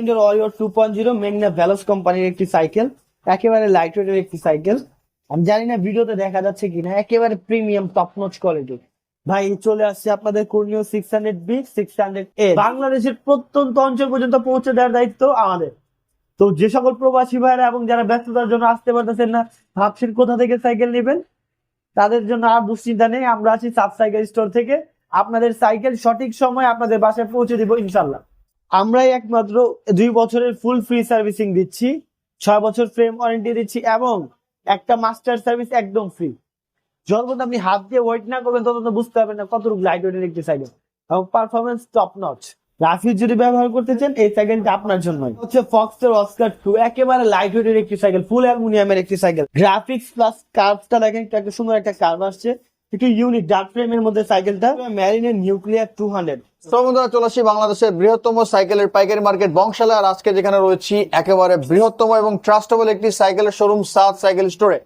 Indoor Oreo two point zero মেগনা Veloce কোম্পানির একটি সাইকেল একেবারে লাইট ওয়েটের একটি সাইকেল আমি জানি না ভিডিওতে দেখা যাচ্ছে কিনা, একেবারে প্রিমিয়াম টপ নচ কোয়ালিটি ভাই, চলে আসছে আপনাদের কর্ণীয় six hundred B six hundred A বাংলাদেশের প্রত্যন্ত অঞ্চল পর্যন্ত পৌঁছে দেওয়ার দায়িত্ব আমাদের। তো যে সকল প্রবাসী ভাইরা এবং যারা ব্যস্ততার জন্য আসতে পারতেছেন না, ভাবছেন কোথা থেকে সাইকেল নেবেন? তাদের জন্য আর দুশ্চিন্তা নেই, আমরা আছি সাব সাইকেল স্টোর থেকে। আপনাদের সাইকেল সঠিক সময় আপনাদের বাসায় পৌঁছে দিব ইনশাল্লাহ আমরাই একমাত্র দুই বছরের ফুল ফ্রি সার্ভিসিং দিচ্ছি, ছয় বছর ফ্রেম ওয়ারেন্টি দিচ্ছি এবং একটা মাস্টার সার্ভিস একদম ফ্রি যতক্ষণ আপনি হাত দিয়ে ওয়েট না করবেন ততক্ষণ বুঝতে পারবেন না কতটুকু লাইট ওয়েটের একটি সাইকেল এবং পারফরমেন্স টপ নচ রাফি যদি ব্যবহার করতে চান, এই সাইকেলটা আপনার জন্য হচ্ছে ফক্সের অস্কার টু একেবারে লাইট ওয়েটের একটি সাইকেল ফুল অ্যালুমিনিয়ামের একটি সাইকেল গ্রাফিক্স প্লাস কার্ভটা দেখেন, একটা সুন্দর একটা কার্ভ আসছে। একটু ইউনিক ডার্ক ফ্রেমের মধ্যে সাইকেলটা ম্যারিনের নিউক্লিয়ার টু হান্ড্রেড বন্ধুরা চলে আসি বাংলাদেশের বৃহত্তম সাইকেলের পাইকারি মার্কেট বংশালে আর আজকে যেখানে রয়েছি একেবারে বৃহত্তম এবং ট্রাস্টেবল একটি সাইকেলের শোরুম সাত সাইকেল স্টোরে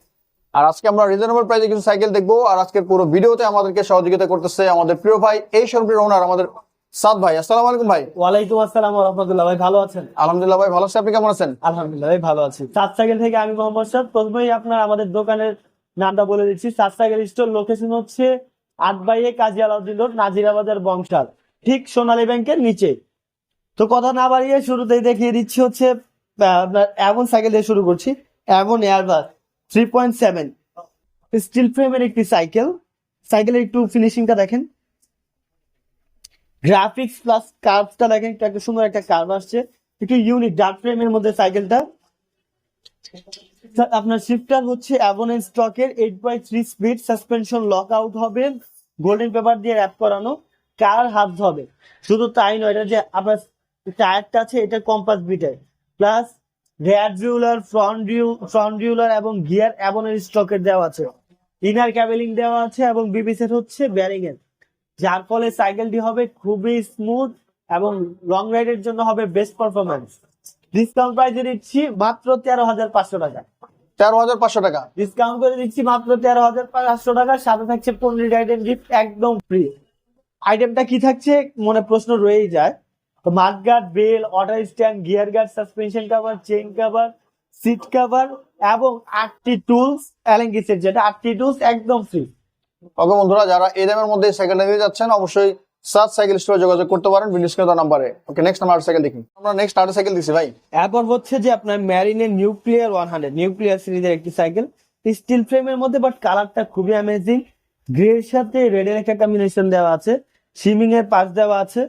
আর আজকে আমরা রিজনেবল প্রাইসে কিছু সাইকেল দেখব আর আজকের পুরো ভিডিওতে আমাদেরকে সহযোগিতা করতেছে আমাদের প্রিয় ভাই এই শোরুমটির ওনার আমাদের সাদ ভাই। আসসালামু আলাইকুম ভাই। ওয়ালাইকুম আসসালাম রহমতুল্লাহ। ভাই ভালো আছেন? আলহামদুলিল্লাহ ভাই ভালো আছি। আপনি কেমন আছেন? আলহামদুলিল্লাহ ভাই ভালো আছি। সাত সাইকেল থেকে আমি মোহাম্মদ সাদ। প্রথমেই আপনার আমাদের দোকানের নামটা বলে দিচ্ছি। সাত সাইকেল স্টোর লোকেশন হচ্ছে আট বাইয়ে কাজী আলাউদ্দিন রোড নাজিরাবাদের বংশাল, ঠিক সোনালী ব্যাংকের নিচে। তো কথা না বাড়িয়ে শুরুতেই দেখিয়ে দিচ্ছি হচ্ছে আপনার এমন সাইকেল দিয়ে শুরু করছি। এমন Airbus three point seven steel ফ্রেমের একটি সাইকেল সাইকেলের একটু ফিনিশিংটা দেখেন। গ্রাফিক্স প্লাস কার্ভটা দেখেন, একটা সুন্দর একটা কার্ভ আসছে। একটু ইউনিক ডার্ক ফ্রেমের মধ্যে সাইকেলটা আপনার শিফটার হচ্ছে অ্যাভোনেন স্টকের eight by three speed suspension lock out হবে। গোল্ডেন পেপার দিয়ে র্যাপ করানো কার হাত হবে। শুধু তাই নয়, এটা যে আপনার টায়ারটা আছে, এটা compass beta plus rear derailleur front due front derailleur এবং গিয়ার অ্যাভোনেন স্টকের দেওয়া আছে। ইনার ক্যাবেলিং দেওয়া আছে এবং বিবিসের হচ্ছে ব্যারিং এর। যার ফলে সাইকেলটি হবে খুবই স্মুথ এবং লং রাইডের জন্য হবে বেস্ট পারফরমেন্স ডিসকাউন্ট প্রাইসে দিচ্ছি মাত্র তেরো হাজার পাঁচশো টাকা। তেরো হাজার পাঁচশো টাকা। ডিসকাউন্ট করে দিচ্ছি মাত্র তেরো হাজার পাঁচশো টাকা সাথে থাকছে পনেরো আইটেম গিফট একদম ফ্রি আইটেমটা কি থাকছে? মনে প্রশ্ন রয়েই যায়। Mudguard bell order stand gear guard suspension cover chain cover seat cover এবং আটটি টুলস অ্যালেঙ্গিসের যেটা আটটি টুলস একদম ফ্রি ওকে বন্ধুরা যারা এই দামের মধ্যে সাইকেলটা নিয়ে যাচ্ছেন অবশ্যই সাত সাইকেল স্টোরে যোগাযোগ করতে পারেন ভিডিও স্ক্রিনে নাম্বারে। ওকে নেক্সট আমরা সাইকেল দেখি। আমরা নেক্সট আরেকটা সাইকেল দিছি, ভাই। এরপর হচ্ছে যে আপনার ম্যারিনের নিউক্লিয়ার ওয়ান হান্ড্রেড নিউক্লিয়ার সিরিজের একটি সাইকেল। স্টিল ফ্রেমের মধ্যে বাট কালারটা খুবই অ্যামেজিং গ্রে এর সাথে রেড এর একটা কম্বিনেশন দেওয়া আছে। সিমিং এর পাশ দেওয়া আছে।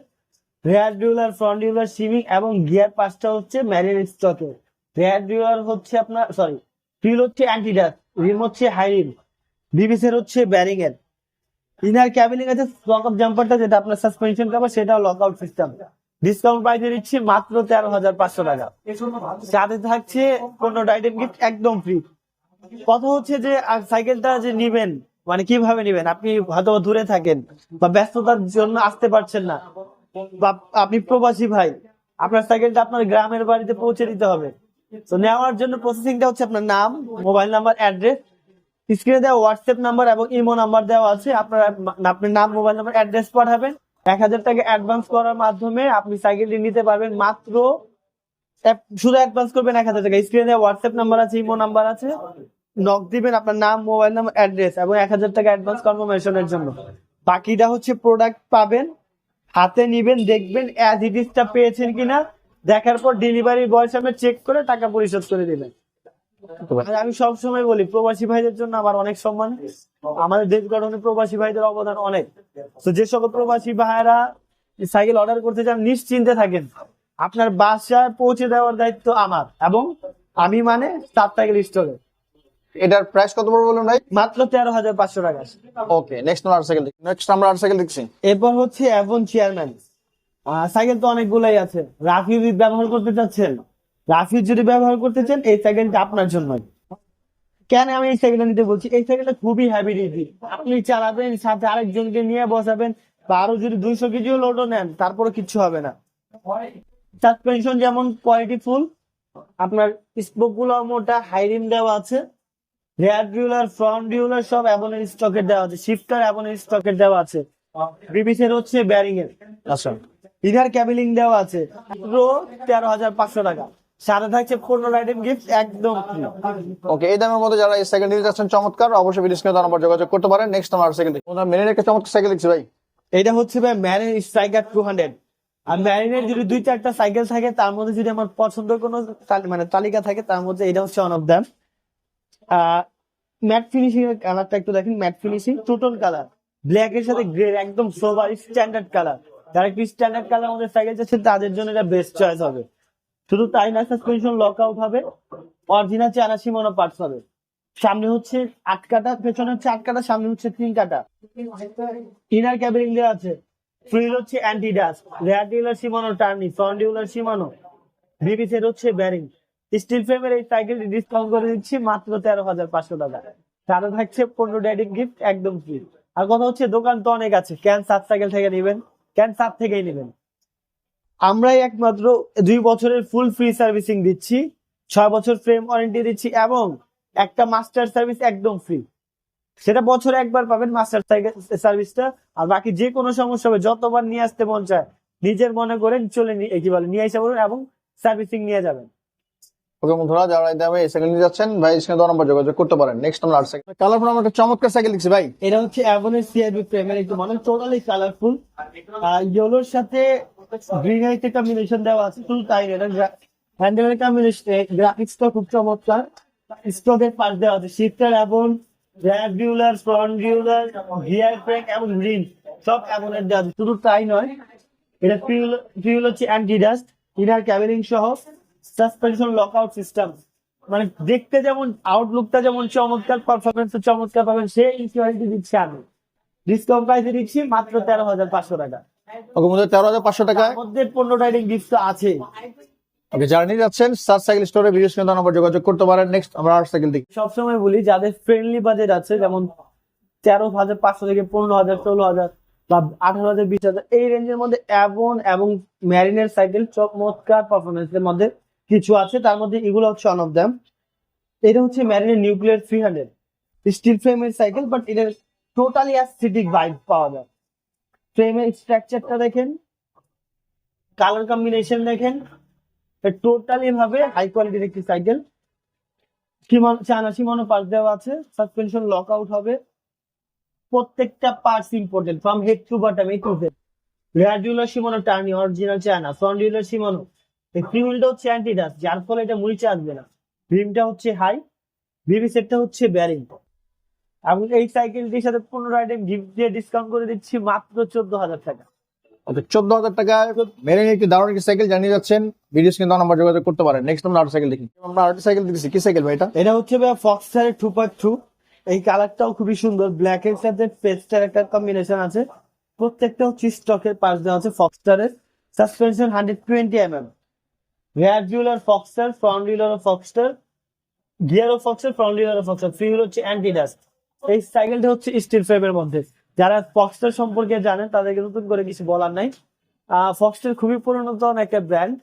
রেয়ার ডিউলার ফ্রন্ট ডিউলার সিমিং এবং গিয়ার পাশটা হচ্ছে ম্যারিন স্টকে রেয়ার ডিউলার হচ্ছে আপনার সরি ফিল হচ্ছে অ্যান্টিডাস রিম হচ্ছে হাই রিম বিবিসের হচ্ছে ব্যারিং এর ইনার ক্যাবিনিং আছে লক আপ জাম্পারটা যেটা আপনার সাসপেনশন কাভার সেটাও লক আউট সিস্টেম ডিসকাউন্ট প্রাইসে দিচ্ছি মাত্র তেরো হাজার পাঁচশো টাকা। সাথে থাকছে পনেরো আইটেম গিফট একদম ফ্রি কথা হচ্ছে যে সাইকেলটা যে নিবেন মানে কীভাবে নিবেন? আপনি হয়তো দূরে থাকেন বা ব্যস্ততার জন্য আসতে পারছেন না। বা আপনি প্রবাসী ভাই, আপনার সাইকেলটা আপনার গ্রামের বাড়িতে পৌঁছে দিতে হবে। তো নেওয়ার জন্য প্রসেসিংটা হচ্ছে আপনার নাম মোবাইল নাম্বার অ্যাড্রেস স্ক্রিনে দেওয়া হোয়াটসঅ্যাপ নাম্বার এবং ইমো নাম্বার দেওয়া আছে। আপনার আপনার নাম মোবাইল নাম্বার অ্যাড্রেস পাঠাবেন। এক হাজার টাকা অ্যাডভান্স করার মাধ্যমে আপনি সাইকেলটি নিতে পারবেন। মাত্র শুধু অ্যাডভান্স করবেন এক হাজার টাকা। স্ক্রিনে দেওয়া হোয়াটসঅ্যাপ নাম্বার আছে ইমো নাম্বার আছে। নক দিবেন আপনার নাম মোবাইল নাম্বার অ্যাড্রেস এবং এক হাজার টাকা অ্যাডভান্স কনফার্মেশনের জন্য। বাকিটা হচ্ছে প্রোডাক্ট পাবেন। হাতে নিবেন, দেখবেন অ্যাজ ইট ইজটা পেয়েছেন কিনা। দেখার পর ডেলিভারি বয়ের সামনে চেক করে টাকা পরিশোধ করে দিবেন। আমি সব সময় বলি প্রবাসী ভাইদের জন্য আমার অনেক সম্মান। আমাদের দেশ গঠনে প্রবাসী ভাইদের অবদান অনেক। তো যে সকল প্রবাসী ভাইরা সাইকেল অর্ডার করতে চান নিশ্চিন্তে থাকেন। আপনার বাসায় পৌঁছে দেওয়ার দায়িত্ব আমার এবং আমি মানে সাত সাইকেল স্টোরে। এটার প্রাইস কত পড়বে বলুন ভাই? মাত্র তেরো হাজার পাঁচশো টাকা। ওকে নেক্সট আমরা আর সাইকেল দেখি। নেক্সট আমরা আর সাইকেল দেখছি। এরপর হচ্ছে অ্যাভন চেয়ারম্যান সাইকেল তো অনেকগুলাই আছে। রাফি ব্যবহার করতে চাচ্ছেন। রাফি যদি ব্যবহার করতে চান এই সাইকেলটা আপনার জন্য কেন আমি এই সাইকেলটা নিতে বলছি? এই সাইকেলটা খুবই হ্যাভি ডিউটি আপনি চালাবেন সাথে আরেকজনকে নিয়ে বসাবেন বা আরও যদি দুইশো কেজিও লোডও নেন তারপরে কিচ্ছু হবে না। সাসপেনশন যেমন কোয়ালিটি ফুল আপনার স্পোকগুলো মোটা হাইরিম দেওয়া আছে রেয়ার ডিউলার ফ্রন্ট ডিউলার সব অ্যাবনের স্টকের দেওয়া আছে শিফটার অ্যাবনের স্টকের দেওয়া আছে। বিবিসের হচ্ছে ব্যারিং এর আচ্ছা। ইনার ক্যাবিলিং দেওয়া আছে। পুরো তেরো হাজার পাঁচশো টাকা। সাথে থাকছে পনেরো আইটেম গিফট একদম ওকে এই দামের মধ্যে যারা এই সাইকেল নিতে চমৎকার অবশ্যই ভিডিও স্ক্রিনে নাম্বার যোগাযোগ করতে পারেন। নেক্সট আমরা সাইকেল দেখি। আমরা মেনের একটা চমৎকার সাইকেল দেখছি ভাই। এটা হচ্ছে ভাই ম্যারিন স্ট্রাইকার টু হান্ড্রেড আর ম্যারিনের যদি দুই চারটা সাইকেল থাকে তার মধ্যে যদি আমার পছন্দ কোনো মানে তালিকা থাকে তার মধ্যে এটা হচ্ছে one of them matte finishing এর কালারটা একটু দেখেন matte finishing total colour black এর সাথে গ্রে একদম সোবার স্ট্যান্ডার্ড কালার যারা একটু স্ট্যান্ডার্ড কালার আমাদের সাইকেল চাচ্ছে তাদের জন্য এটা বেস্ট চয়েস হবে। শুধু তাই না সাসপেনশন লক আউট হবে অরিজিনাল চানাশি মনো পার্টস হবে। সামনে হচ্ছে আট কাটা, পেছনে হচ্ছে আট কাটা, সামনে হচ্ছে তিন কাটা। ইনার ক্যাবিনিং দেওয়া আছে ফ্রিল হচ্ছে anti dust rear derailleur Shimano Tourney front derailleur Shimano BB set হচ্ছে ব্যারিং স্টিল ফ্রেমের এই সাইকেলটি ডিসকাউন্ট করে দিচ্ছি মাত্র তেরো হাজার পাঁচশো টাকা। সাথে থাকছে পনেরো ডেডিং গিফট একদম ফ্রি আর কথা হচ্ছে দোকান তো অনেক আছে ক্যান সাত সাইকেল থেকে নেবেন ক্যান সাত থেকেই নেবেন। আমরাই একমাত্র দুই বছরের ফুল ফ্রি সার্ভিসিং দিচ্ছি, ছয় বছর ফ্রেম ওয়ারেন্টি দিচ্ছি এবং একটা মাস্টার সার্ভিস একদম ফ্রি সেটা বছরে একবার পাবেন মাস্টার সার্ভিসটা আর বাকি যে কোনো সমস্যা হবে, যতবার নিয়ে আসতে মন চায়, নিজের মনে করেন চলে কি বলে, নিয়ে এসে বলুন এবং সার্ভিসিং নিয়ে যাবেন। ওকে বন্ধুরা, যারা এই দামে নিতে যাচ্ছেন, ভাই স্ক্রিনে দেওয়া নাম্বার যোগাযোগ করতে পারেন। নেক্সট আমরা আর সাইকেল কালারফুল আমরা একটা চমৎকার সাইকেল দেখছি ভাই। এটা হচ্ছে অ্যাভনের সিআরবি ফ্রেমের একটু মানে টোটালি কালারফুল ইয়েলোর সাথে গ্রিন একটা কম্বিনেশন দেওয়া আছে শুধু তাই এটা হ্যান্ডেলের কম্বিনেশন গ্রাফিক্সটা খুব চমৎকার। স্টকের পাশ দেওয়া আছে শিফটার এবং rack derailleur front derailleur gear brake এবং রিন সব অ্যাভনের দেওয়া আছে, শুধু তাই নয়। এটা ফিউল ফিউল হচ্ছে অ্যান্টি ডাস্ট ইনার ক্যাবিনিং সহ। সাসপেনশন লকআউট সিস্টেম মানে দেখতে যেমন আউটলুকটা যেমন চমৎকার পারফরমেন্স চমৎকার পাবেন সেই ইনসিওরিটি দিচ্ছি আমি। ডিসকাউন্ট প্রাইসে দিচ্ছি মাত্র তেরো হাজার পাঁচশো টাকা। ওকে বন্ধুরা তেরো হাজার পাঁচশো তার মধ্যে পনেরো রাইডিং গিফট আছে ওকে যারা নিতে যাচ্ছেন সার সাইকেল স্টোরে ভিডিও স্ক্রিনে দেওয়া যোগাযোগ করতে পারেন। নেক্সট আমরা আর সাইকেল দেখি। সবসময় বলি যাদের ফ্রেন্ডলি বাজেট আছে যেমন তেরো হাজার পাঁচশো থেকে পনেরো হাজার ষোলো হাজার বা আঠারো হাজার বিশ হাজার এই রেঞ্জের মধ্যে অ্যাবন এবং ম্যারিনের সাইকেল চমৎকার পারফরমেন্স এর মধ্যে কিছু আছে, তার মধ্যে এগুলো হচ্ছে অন অফ দ্যাম এটা হচ্ছে ম্যারিনের নিউক্লিয়ার থ্রি হান্ড্রেড স্টিল ফ্রেমের সাইকেল বাট এটার টোটালি অ্যাস্থেটিক ভাইব পাওয়া যায়। ফ্রেমের স্ট্রাকচারটা দেখেন কালার কম্বিনেশন দেখেন টোটালি ভাবে হাই কোয়ালিটির একটি সাইকেল সীমানো চায়না সীমানো পাশ দেওয়া আছে সাসপেনশন লক আউট হবে। প্রত্যেকটা parts important from head to bottom A to Z rear derailleur Shimano Tourney original China front Shimano এই ফিউলটা হচ্ছে অ্যান্টি যার ফলে এটা মুড়িচে আসবে না। রিমটা হচ্ছে হাই বিবি সেটটা হচ্ছে ব্যারিং এবং এই সাইকেলটির সাথে পনেরো আইটেম গিফট দিয়ে ডিসকাউন্ট করে দিচ্ছি মাত্র চোদ্দ হাজার টাকা। ওকে চোদ্দ হাজার টাকায় মেরে একটি দারুণ একটি সাইকেল জানিয়ে যাচ্ছেন। ভিডিও স্ক্রিনে নাম্বার যোগাযোগ করতে পারেন। নেক্সট আমরা আর সাইকেল দেখি। আমরা আর সাইকেল দেখছি কি সাইকেল ভাই এটা? এটা হচ্ছে ফক্সার টু পয়েন্ট টু এই কালারটাও খুবই সুন্দর। ব্ল্যাক এর সাথে পেস্টার একটা কম্বিনেশন আছে। প্রত্যেকটা হচ্ছে স্টকের পাশ দেওয়া আছে ফক্সটারের suspension hundred twenty M M rear derailleur Foxter front derailleur Foxter gear ও Foxter front derailleur Foxter fuel হচ্ছে অ্যান্টি ডাস্ট এই সাইকেলটা হচ্ছে স্টিল ফ্রেমের মধ্যে। যারা ফক্সটার সম্পর্কে জানেন তাদেরকে নতুন করে কিছু বলার নাই। ফক্সটার খুবই পুরাতন একটা ব্র্যান্ড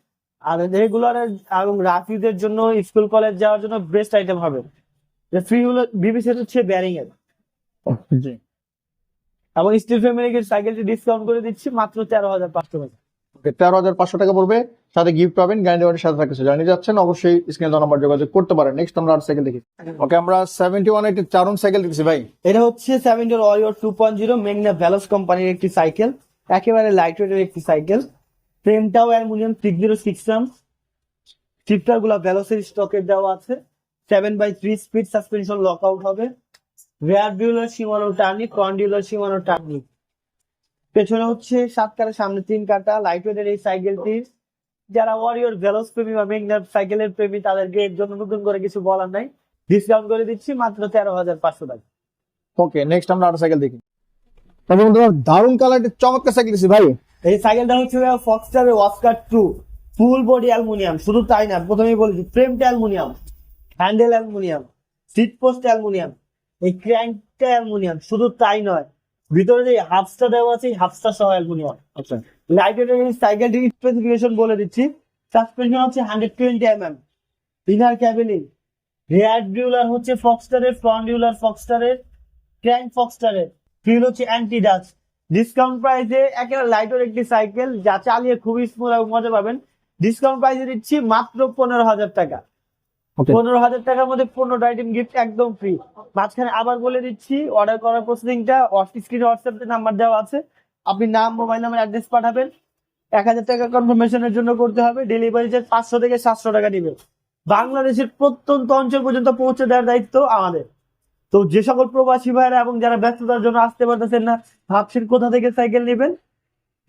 আর রেগুলার এবং রাফিদের জন্য স্কুল কলেজ যাওয়ার জন্য বেস্ট আইটেম হবে। যে ফ্রি হলো বিবিসি হচ্ছে ব্যারিং এর। এবং স্টিল ফ্রেমের সাইকেলটি ডিসকাউন্ট করে দিচ্ছি মাত্র তেরো হাজার পাঁচশো টাকা। তেরো হাজার পাঁচশো টাকা পড়বে, সাথে গিফট পাবেন গ্যারান্টি ওয়ারের সাথে থাকছে। জানিয়ে যাচ্ছেন, অবশ্যই স্ক্রিনে নাম্বার যোগাযোগ করতে পারেন। নেক্সট আমরা আর সাইকেল দেখি। ওকে, আমরা সেভেন্টি ওয়ান একটি চারুন সাইকেল দেখছি ভাই। এটা হচ্ছে সেভেন্টার ওয়ারিয়র টু পয়েন্ট জিরো মেগনা ভ্যালস কোম্পানির একটি সাইকেল একেবারে লাইট ওয়েটের একটি সাইকেল ফ্রেমটাও অ্যালুমিনিয়াম সিক্স জিরো সিক্স রাম শিফটারগুলা ভ্যালসের স্টকের দেওয়া আছে। Seven by three speed suspension lock out হবে। Rear derailleur Shimano Tourney front derailleur Shimano Tourney. পেছনে হচ্ছে সাত কাটা সামনে তিন কাটা লাইট ওয়েটের এই সাইকেলটি যারা ওয়ারিয়র ভেলোস প্রেমী বা মেঘনার সাইকেলের প্রেমী তাদেরকে এর জন্য নতুন করে কিছু বলার নাই। ডিসকাউন্ট করে দিচ্ছি মাত্র তেরো হাজার পাঁচশো টাকা। ওকে নেক্সট আমরা আর সাইকেল দেখি। তারপর বন্ধুরা দারুণ কালার চমৎকার সাইকেল দেখছি ভাই। এই সাইকেলটা হচ্ছে ফক্সটার ওয়াস্কার টু ফুল বডি অ্যালুমিনিয়াম শুধু তাই না প্রথমেই বলেছি ফ্রেমটা aluminium handle aluminium seat post aluminium এই ক্র্যাঙ্কটা অ্যালুমিনিয়াম শুধু তাই নয় ভিতরে যে হাফসটা দেওয়া আছে হাফসটা সহ অ্যালুমিনিয়াম আচ্ছা। লাইটের এই সাইকেলটির স্পেসিফিকেশন বলে দিচ্ছি। সাসপেনশন হচ্ছে hundred twenty M M inner cabling rear derailleur হচ্ছে ফক্সটারের ফ্রন্ট ডিউলার ফক্সটারের ক্র্যাঙ্ক ফক্সটারের ফিল হচ্ছে অ্যান্টি ডাস্ট ডিসকাউন্ট প্রাইসে একেবারে লাইটের একটি সাইকেল যা চালিয়ে খুবই স্মুথ এবং মজা পাবেন। ডিসকাউন্ট প্রাইসে দিচ্ছি মাত্র পনেরো হাজার টাকা। পনেরো হাজার টাকার মধ্যে পনেরোটা আইটেম গিফট একদম ফ্রি মাঝখানে আবার বলে দিচ্ছি অর্ডার করার প্রসেসিংটা স্ক্রিনে হোয়াটসঅ্যাপ নাম্বার দেওয়া আছে। আপনি নাম মোবাইল নাম্বার অ্যাড্রেস পাঠাবেন। এক হাজার টাকা কনফার্মেশনের জন্য করতে হবে। ডেলিভারি চার্জ পাঁচশো থেকে সাতশো টাকা দিবে বাংলাদেশের প্রত্যন্ত অঞ্চল পর্যন্ত পৌঁছে দেওয়ার দায়িত্ব আমাদের। তো যে সকল প্রবাসী ভাইরা এবং যারা ব্যস্ততার জন্য আসতে পারতেছেন না, ভাবছেন কোথা থেকে সাইকেল নেবেন?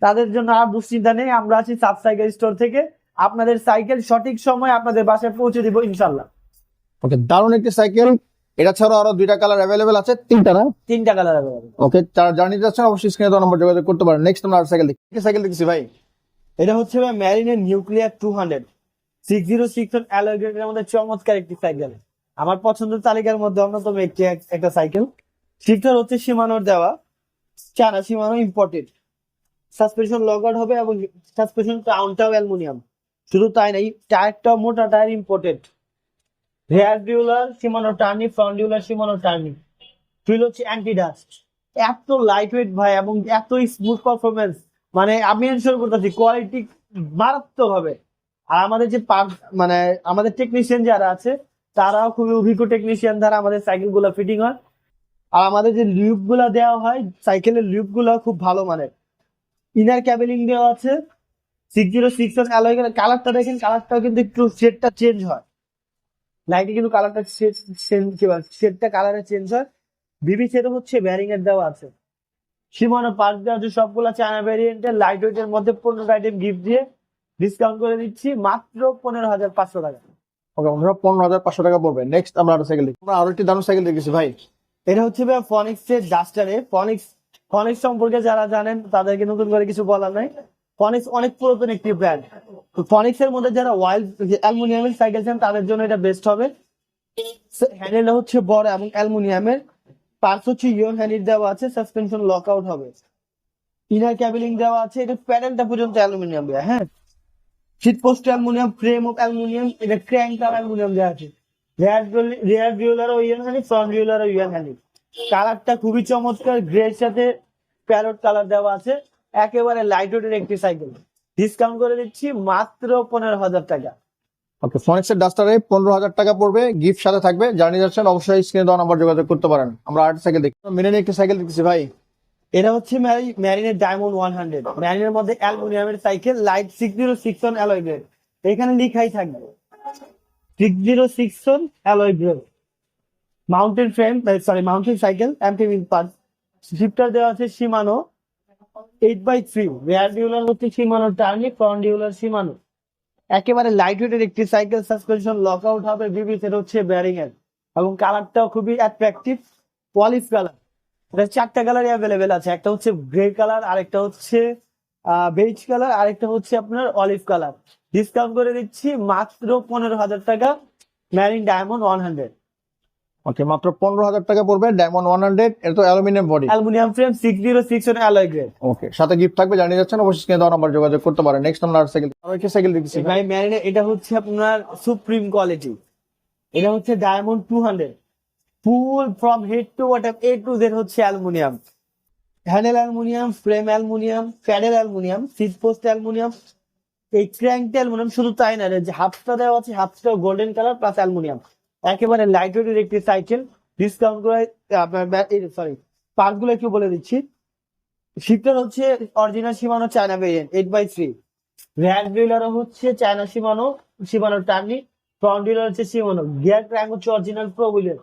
তাদের জন্য আর দুশ্চিন্তা নেই। আমরা আছি সাব সাইকেল স্টোর থেকে। আপনাদের সাইকেল সঠিক সময় আপনাদের বাসায় পৌঁছে দিব ইনশাল্লাহ ওকে দারুণ একটি সাইকেল। এটা ছাড়াও আরও দুইটা কালার অ্যাভেলেবেল আছে। তিনটা না? তিনটা কালার অ্যাভেলেবল ওকে যারা জার্নি যাচ্ছেন অবশ্যই স্ক্রিনে দেওয়া নম্বর যোগাযোগ করতে পারেন। নেক্সট আমরা আর সাইকেল দেখি। কি সাইকেল দেখছি ভাই? এটা হচ্ছে ভাই ম্যারিনের nuclear two hundred six zero six অ্যালোগ্রেডের মধ্যে চমৎকার একটি সাইকেল। আমার পছন্দের তালিকার মধ্যে অন্যতম একটি একটা সাইকেল। শিফটার হচ্ছে সীমানোর দেওয়া। China Shimano important suspension out হবে এবং সাসপেনশন টাউনটাও অ্যালুমিনিয়াম। শুধু তাই নাই টায়ারটাও মোটা tyre important rear derailleur Shimano Tourney front derailleur Shimano Tourney fill হচ্ছে অ্যান্টি ডাস্ট এত লাইট ওয়েট ভাই, এবং এত স্মুথ পারফরমেন্স মানে আমি এনশোর করতেছি কোয়ালিটি মারাত্মক হবে আর আমাদের যে মানে আমাদের টেকনিশিয়ান যারা আছে, তারাও খুবই অভিজ্ঞ টেকনিশিয়ান দ্বারা আমাদের সাইকেলগুলো ফিটিং হয়। আর আমাদের যে লিউপগুলা দেওয়া হয় সাইকেলের লিউপগুলো খুব ভালো মানের। ইনার ক্যাবেলিং দেওয়া zero six zero six alloy কালারটা দেখেন কালারটাও কিন্তু একটু শেডটা চেঞ্জ হয়। লাইটে কিন্তু কালারটা শেডটা কালারে চেঞ্জ হয়। বিবি সেটা হচ্ছে ব্যারিং এর দেওয়া আছে। সীমানো পার্ক দেওয়া আছে সবগুলো চায়না ভ্যারিয়েন্টের লাইট ওয়েটের মধ্যে পনেরো আইটেম গিফট দিয়ে ডিসকাউন্ট করে দিচ্ছি মাত্র পনেরো হাজার পাঁচশো টাকা। ওকে পনেরো হাজার পাঁচশো টাকা পড়বে নেক্সট আমরা আরও সাইকেল দেখি। আমরা আরও একটি দারুণ সাইকেল দেখেছি ভাই। এটা হচ্ছে ভাই ফনিক্স এর ডাস্টারে ফনিক্স ফনিক্স সম্পর্কে যারা জানেন তাদেরকে নতুন করে কিছু বলার নাই। ফনিক্স অনেক পুরাতন একটি ব্র্যান্ড তো ফনিক্স এর মধ্যে যারা ওয়াইল্ড অ্যালুমিনিয়ামের সাইকেল চান, তাদের জন্য এটা বেস্ট হবে। হ্যান্ডেলটা হচ্ছে বড় এবং অ্যালুমিনিয়ামের পার্টস হচ্ছে ইয়ন হ্যান্ডিল দেওয়া আছে সাসপেনশন লক আউট হবে। ইনার ক্যাবেলিং দেওয়া আছে, এটা প্যানেলটা পর্যন্ত অ্যালুমিনিয়াম দেওয়া হ্যাঁ? Seat post aluminium frame of aluminium এটা ক্র্যাঙ্ক অ্যালুমিনিয়াম দেওয়া আছে। রেয়ার রেয়ার ভিউলার ও ইয়ন হ্যান্ডিল ফ্রন্ট ভিউলার ও ইয়ন হ্যান্ডিল কালারটা খুবই চমৎকার গ্রে সাথে প্যারট কালার দেওয়া আছে। একেবারে লাইট ওয়েটের একটি সাইকেল ডিসকাউন্ট করে দিচ্ছি মাত্র পনেরো হাজার টাকা। ওকে ফোনেক্স এর ডাস্টারে পনেরো হাজার টাকা পড়বে গিফট সাথে থাকবে। জার্নি যাচ্ছেন অবশ্যই স্ক্রিনে দেওয়া নম্বর যোগাযোগ করতে পারেন। আমরা আরেকটা সাইকেল দেখি। মেনে নিয়ে একটি সাইকেল দেখছি ভাই। এটা হচ্ছে ম্যারি ম্যারিনের ডায়মন্ড ওয়ান হান্ড্রেড ম্যারিনের মধ্যে অ্যালুমিনিয়ামের cycle light six zero six on alloy এখানে লিখাই থাকবে। Six zero six on alloy grade mountain frame sorry mountain cycle MTB part shifter দেওয়া আছে Shimano eight by three rear derailleur হচ্ছে সীমানো টার্নি ফ্রন্ট ডিউলার সীমানো। একেবারে light ওয়েটের একটি cycle suspension lock out হবে বিবিসের হচ্ছে ব্যারিং এর এবং কালারটাও খুবই অ্যাট্রাকটিভ পলিশ কালার এটা চারটা কালারই অ্যাভেলেবেল আছে, একটা হচ্ছে গ্রে কালার আরেকটা হচ্ছে বেজ কালার আরেকটা হচ্ছে আপনার অলিভ কালার ডিসকাউন্ট করে দিচ্ছি মাত্র পনেরো হাজার টাকা Marin diamond one hundred okay মাত্র পনেরো হাজার টাকা পড়বে ডায়মন্ড ওয়ান হান্ড্রেড এটা তো aluminium body aluminium frame six zero six alloy grade okay সাথে গিফট থাকবে জানিয়ে যাচ্ছেন অবশ্যই স্ক্রিনে দেওয়া নম্বর যোগাযোগ করতে পারেন। নেক্সট আমরা আর সাইকেল আরও একটি সাইকেল দেখছি ভাই ম্যারিনে এটা হচ্ছে আপনার সুপ্রিম কোয়ালিটি এটা হচ্ছে diamond two hundred full from head to water A to Z হচ্ছে aluminium. Handle aluminium frame aluminium pedal aluminium seat post aluminium. এই ক্র্যাঙ্কটা অ্যালুমিনিয়াম শুধু তাই না যে হাফটা দেওয়া আছে হাফটা গোল্ডেন কালার প্লাস অ্যালুমিনিয়াম। একেবারে লাইট ওয়েটের একটি সাইকেল ডিসকাউন্ট করে আপনার সরি পার্টগুলো একটু বলে দিচ্ছি। শিফটার হচ্ছে original Shimano China variant eight by three rack ডিলারও হচ্ছে China Shimano Shimano Tourney front derailleur হচ্ছে সীমানো গিয়ার ক্র্যাঙ্ক হচ্ছে অরিজিনাল প্রো হুইলের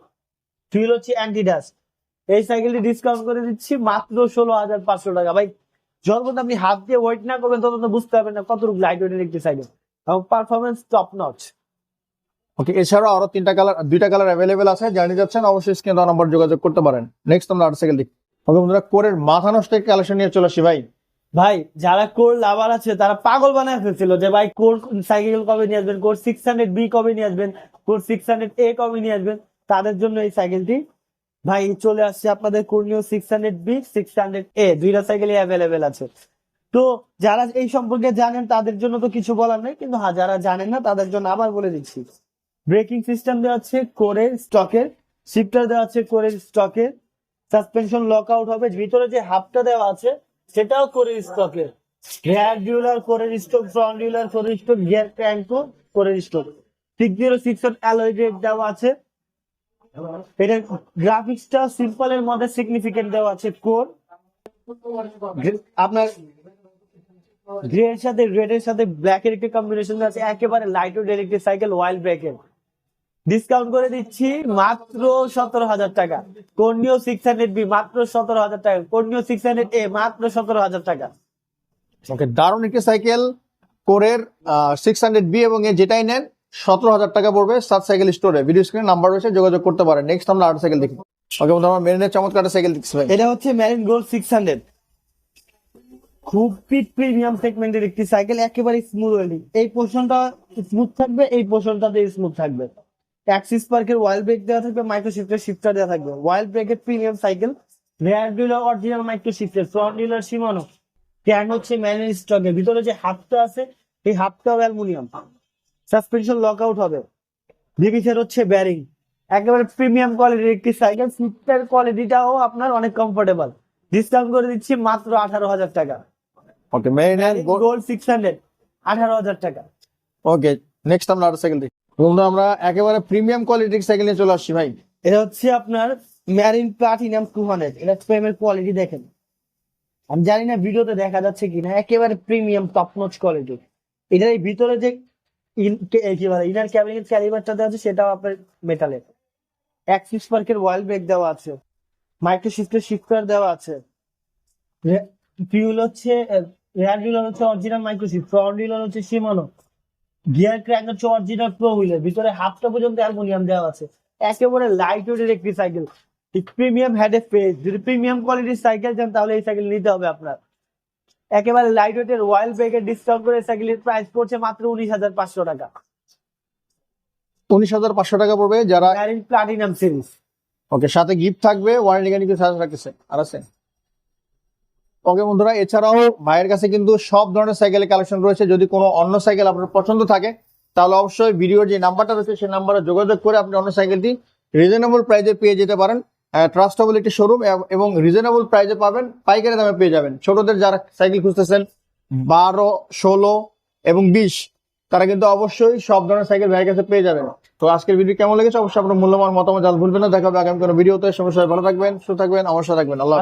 ফিল হচ্ছে অ্যান্টি ডাস্ট এই সাইকেলটি ডিসকাউন্ট করে দিচ্ছি মাত্র ষোলো হাজার পাঁচশো টাকা। ভাই যতক্ষণ আপনি হাত দিয়ে ওয়েট না করবেন ততক্ষণ বুঝতে পারবেন না কতটুকু লাইট ওয়েটের একটি সাইকেল এবং পারফরমেন্স টপ নচ ওকে এছাড়াও আরও তিনটা কালার দুইটা কালার অ্যাভেলেবেল আছে, জানিয়ে যাচ্ছেন, অবশ্যই স্ক্রিনে দেওয়া নম্বর যোগাযোগ করতে পারেন। নেক্সট আমরা আর সাইকেল দেখি। ওকে বন্ধুরা, কোরের মাথা নষ্ট কালেকশন নিয়ে চলে আসি ভাই। ভাই, যারা কোর লাভার আছে, তারা পাগল বানায় ফেলছিল যে, ভাই, কোর সাইকেল কবে নিয়ে আসবেন, কোর সিক্স হান্ড্রেড বি কবে নিয়ে আসবেন, কোর সিক্স হান্ড্রেড এ কবে নিয়ে আসবেন, তাদের জন্য এই সাইকেলটি ভাই, চলে আসছে আপনাদের কোর্নিও six hundred B six hundred A দুইটা সাইকেলই অ্যাভেলেবেল আছে। তো যারা এই সম্পর্কে জানেন, তাদের জন্য তো কিছু বলার নেই, কিন্তু হ্যাঁ যারা জানেন না, তাদের জন্য আবার বলে দিচ্ছি। ব্রেকিং সিস্টেম দেওয়া আছে কোরের স্টকের শিফটার দেওয়া আছে কোরের স্টকের সাসপেনশন লক আউট হবে। ভিতরে যে হাফটা দেওয়া আছে, সেটাও করে স্টকের। রেয়ার ডিউলার করে স্টক ফ্রন্ট ডিউলার করে স্টক গিয়ার ট্যাঙ্কও করে stock six zero six alloy rate দেওয়া আছে। এটা গ্রাফিক্সটা সিম্পল এর মধ্যে সিগনিফিকেন্ট দেওয়া আছে কোর আপনার গ্রে এর সাথে রেড এর সাথে ব্ল্যাক এর একটা কম্বিনেশন আছে, একেবারে লাইট ওয়েট একটি সাইকেল ওয়াইল্ড ব্রেকের ডিসকাউন্ট করে দিচ্ছি মাত্র সতেরো হাজার টাকা। কর্নিও সিক্স হান্ড্রেড বি মাত্র সতেরো হাজার টাকা। কর্নিও সিক্স হান্ড্রেড এ মাত্র সতেরো হাজার টাকা। ওকে দারুণ একটি সাইকেল কোরের সিক্স হান্ড্রেড বি এবং এ যেটাই নেন সতেরো হাজার টাকা পড়বে সাত সাইকেল স্টোরে ভিডিও স্ক্রিনে নাম্বার রয়েছে যোগাযোগ করতে পারেন। নেক্সট আমরা আট সাইকেল দেখি। ওকে বন্ধু আমার মেরিনের চমৎকার সাইকেল দেখছি ভাই। এটা হচ্ছে মেরিন গোল্ড সিক্স হান্ড্রেড খুব পিট প্রিমিয়াম সেগমেন্টের একটি সাইকেল একেবারে স্মুথ ওয়েল্ডিং এই পোর্শনটা স্মুথ থাকবে এই পোর্শনটাতে স্মুথ থাকবে। অ্যাক্সিস পার্কের ওয়াইল্ড ব্রেক দেওয়া থাকবে মাইক্রো শিফটের শিফটার দেওয়া থাকবে। ওয়াইল্ড ব্রেকের premium cycle rear derailleur original micro শিফটের front derailleur Shimano. ট্যাং হচ্ছে ম্যানের স্টকের ভিতরে যে হাতটা আছে এই হাতটাও অ্যালুমিনিয়াম। সাসপেনশন লক আউট হবে। ডিভিসের হচ্ছে ব্যারিং একেবারে প্রিমিয়াম কোয়ালিটির একটি সাইকেল সিটের কোয়ালিটিটাও আপনার অনেক কমফোর্টেবল ডিসকাউন্ট করে দিচ্ছি মাত্র আঠারো হাজার টাকা। ওকে মেরিনের গোল্ড সিক্স হান্ড্রেড আঠারো হাজার টাকা। ওকে নেক্সট আমরা আট সাইকেল দেখি। বন্ধু, আমরা একেবারে প্রিমিয়াম কোয়ালিটির সাইকেল নিয়ে চলে আসছি ভাই। এটা হচ্ছে আপনার ম্যারিন প্লাটিনাম টু হান্ড্রেড এটা ফ্রেমের কোয়ালিটি দেখেন। আমি জানি না ভিডিওতে দেখা যাচ্ছে কিনা, একেবারে প্রিমিয়াম টপ নচ কোয়ালিটি এটার এই ভিতরে যে বলে ইনার ক্যাবিনেট ক্যালিবারটা দেওয়া আছে, সেটাও আপনার মেটালের অ্যাক্সিস পার্কের ওয়াইল ব্রেক দেওয়া আছে। মাইক্রো শিফটের শিফটার দেওয়া আছে। ফিউল হচ্ছে রেয়ার ডিলার হচ্ছে original micro shift front derailleur হচ্ছে সীমানো গিয়ার ক্র্যাক হচ্ছে অরিজিনাল প্রো হুইলের ভিতরে হাফটা পর্যন্ত অ্যালুমিনিয়াম দেওয়া আছে। একেবারে লাইট ওয়েটের একটি সাইকেল প্রিমিয়াম হ্যাড এ ফেস যদি প্রিমিয়াম কোয়ালিটির সাইকেল চান তাহলে এই সাইকেল নিতে হবে আপনার। একেবারে লাইট ওয়েটের ওয়াইল্ড ব্রেকের ডিসকাউন্ট করে সাইকেলের প্রাইস পড়ছে মাত্র উনিশ হাজার পাঁচশো টাকা। উনিশ হাজার পাঁচশো টাকা পড়বে যারা প্লাটিনাম সিরিজ ওকে সাথে গিফট থাকবে ওয়ারেন্টি গ্যারান্টি সাথে রাখতেছে আর আছে? ওকে বন্ধুরা, এছাড়াও ভাইয়ের কাছে কিন্তু সব ধরনের সাইকেলের কালেকশন রয়েছে। যদি কোনো অন্য সাইকেল আপনার পছন্দ থাকে, তাহলে অবশ্যই ভিডিওর যে নাম্বারটা রয়েছে, সেই নাম্বারে যোগাযোগ করে আপনি অন্য সাইকেলটি রিজনেবল প্রাইজে পেয়ে যেতে পারেন। ট্রাস্টেবল একটি শোরুম এবং রিজনেবল প্রাইজে পাবেন, পাইকারি দামে পেয়ে যাবেন। ছোটদের যারা সাইকেল খুঁজতেছেন, বারো, ষোলো এবং বিশ, তারা কিন্তু অবশ্যই সব ধরনের সাইকেল ভাইয়ের কাছে পেয়ে যাবেন। তো আজকের ভিডিও কেমন লেগেছে? অবশ্যই আপনার মূল্যবান মতামত জানাতে ভুলবেন না। দেখা হবে আগামী কোনো ভিডিওতে সমস্যা ভালো থাকবেন, সুস্থ থাকবেন অবশ্যই থাকবেন। আল্লাহ